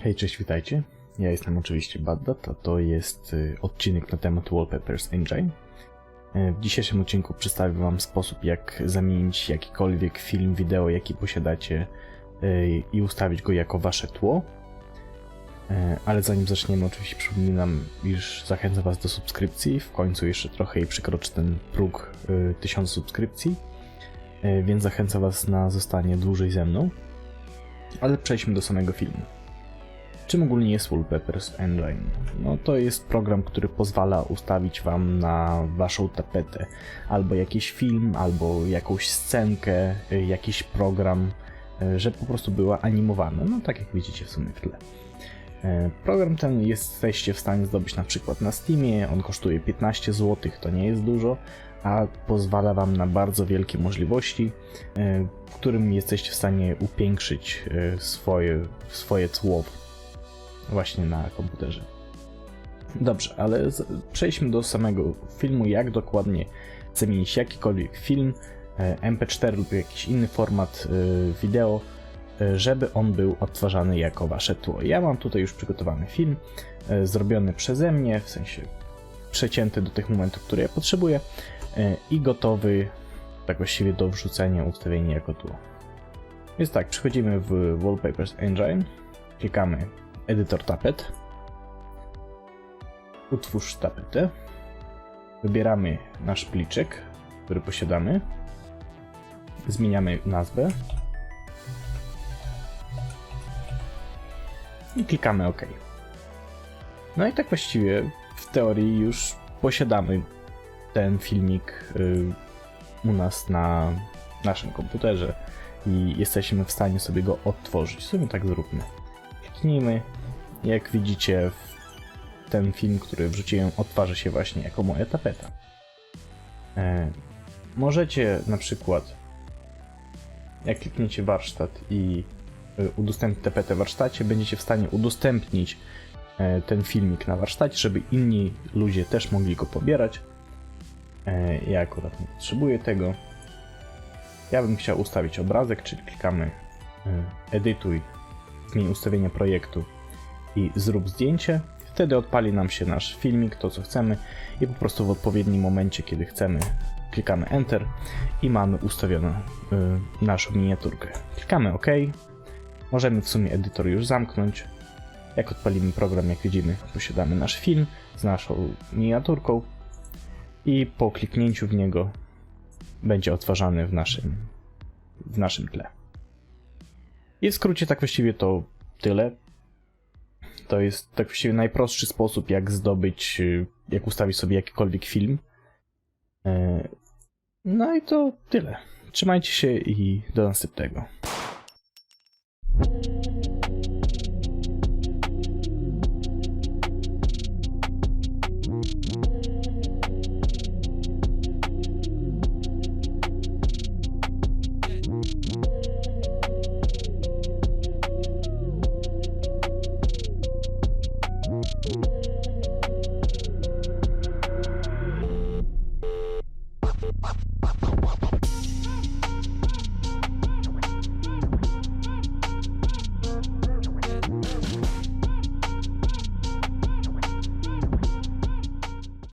Hej, cześć, witajcie. Ja jestem oczywiście Baddat, a to jest y, odcinek na temat Wallpapers Engine. Y, W dzisiejszym odcinku przedstawię Wam sposób, jak zamienić jakikolwiek film, wideo, jaki posiadacie y, i ustawić go jako Wasze tło. Ale zanim zaczniemy, oczywiście przypominam, iż zachęcam Was do subskrypcji. W końcu jeszcze trochę i przekroczy ten próg y, 1000 subskrypcji, więc zachęcam Was na zostanie dłużej ze mną. Ale przejdźmy do samego filmu. Czym ogólnie jest Wallpapers Engine? No to jest program, który pozwala ustawić Wam na Waszą tapetę albo jakiś film, albo jakąś scenkę, y, jakiś program, y, że po prostu była animowana. No tak jak widzicie w sumie w tle. Y, Program ten jesteście w stanie zdobyć na przykład na Steamie, on kosztuje 15 zł, to nie jest dużo, a pozwala Wam na bardzo wielkie możliwości, w którym jesteście w stanie upiększyć swoje, swoje tło właśnie na komputerze. Dobrze, ale przejdźmy do samego filmu, jak dokładnie zamienić jakikolwiek film, e, MP4 lub jakiś inny format e, wideo, e, żeby on był odtwarzany jako wasze tło. Ja mam tutaj już przygotowany film, zrobiony przeze mnie, w sensie przecięty do tych momentów, które ja potrzebuję i gotowy tak właściwie do wrzucenia, ustawienia jako tło. Więc tak, przechodzimy w Wallpapers Engine, klikamy edytor tapet. Utwórz tapetę. Wybieramy nasz pliczek, który posiadamy. Zmieniamy nazwę. I klikamy OK. No i tak właściwie w teorii już posiadamy ten filmik y, u nas na naszym komputerze i jesteśmy w stanie sobie go odtworzyć. Sobie tak zróbmy kliknijmy. Jak widzicie, ten film, który wrzuciłem, odtwarza się właśnie jako moja tapeta. E, możecie na przykład, jak klikniecie warsztat i e, udostępnić tapetę w warsztacie, będziecie w stanie udostępnić e, ten filmik na warsztacie, żeby inni ludzie też mogli go pobierać. E, ja akurat nie potrzebuję tego. Ja bym chciał ustawić obrazek, czyli klikamy edytuj zmień ustawienia projektu i zrób zdjęcie. Wtedy odpali nam się nasz filmik, to co chcemy i po prostu w odpowiednim momencie, kiedy chcemy, klikamy Enter i mamy ustawioną y, naszą miniaturkę. Klikamy OK. Możemy w sumie edytor już zamknąć. Jak odpalimy program, jak widzimy, posiadamy nasz film z naszą miniaturką i po kliknięciu w niego będzie odtwarzany w naszym, w naszym tle. I w skrócie tak właściwie to tyle. To jest tak właściwie najprostszy sposób, jak zdobyć, y, jak ustawić sobie jakikolwiek film. E, No i to tyle. Trzymajcie się i do następnego.